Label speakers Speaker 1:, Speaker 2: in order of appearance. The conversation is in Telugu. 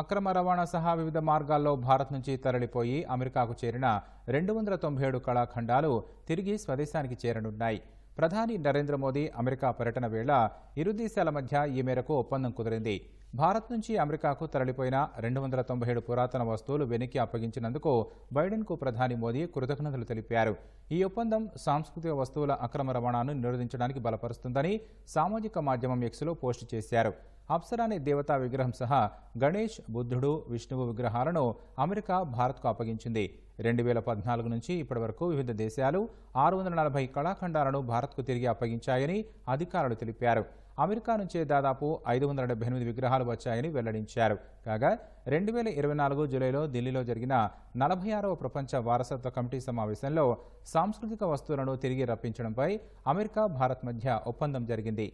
Speaker 1: అక్రమ రవాణా సహా వివిధ మార్గాల్లో భారత్ నుంచి తరలిపోయి అమెరికాకు చేరిన రెండు వందల తొంభై ఏడు కళాఖండాలు తిరిగి స్వదేశానికి చేరనున్నాయి. ప్రధాని నరేంద్ర మోదీ అమెరికా పర్యటన వేళ ఇరు దేశాల మధ్య ఈ మేరకు ఒప్పందం కుదిరింది. భారత్ నుంచి అమెరికాకు తరలిపోయిన రెండు వందల తొంభై ఏడు పురాతన వస్తువులు వెనక్కి అప్పగించినందుకు బైడెన్కు ప్రధాని మోదీ కృతజ్ఞతలు తెలిపారు. ఈ ఒప్పందం సాంస్కృతిక వస్తువుల అక్రమ రవాణాను నిరోధించడానికి బలపరుస్తుందని సామాజిక మాధ్యమం ఎక్స్లో పోస్టు చేశారు. అప్సరాని దేవతా విగ్రహం సహా గణేష్ బుద్ధుడు విష్ణువు విగ్రహాలను అమెరికా భారత్కు అప్పగించింది. రెండు వేల పద్నాలుగు నుంచి ఇప్పటి వరకు వివిధ దేశాలు ఆరు వందల నలభై కళాఖండాలను భారత్కు తిరిగి అప్పగించాయని అధికారులు తెలిపారు. అమెరికా నుంచే దాదాపు ఐదు వందల డెబ్బై ఎనిమిది విగ్రహాలు వచ్చాయని వెల్లడించారు. కాగా రెండు వేల ఇరవై నాలుగు జూలైలో ఢిల్లీలో జరిగిన నలభై ఆరవ ప్రపంచ వారసత్వ కమిటీ సమావేశంలో సాంస్కృతిక వస్తువులను తిరిగి రప్పించడంపై అమెరికా భారత్ మధ్య ఒప్పందం జరిగింది.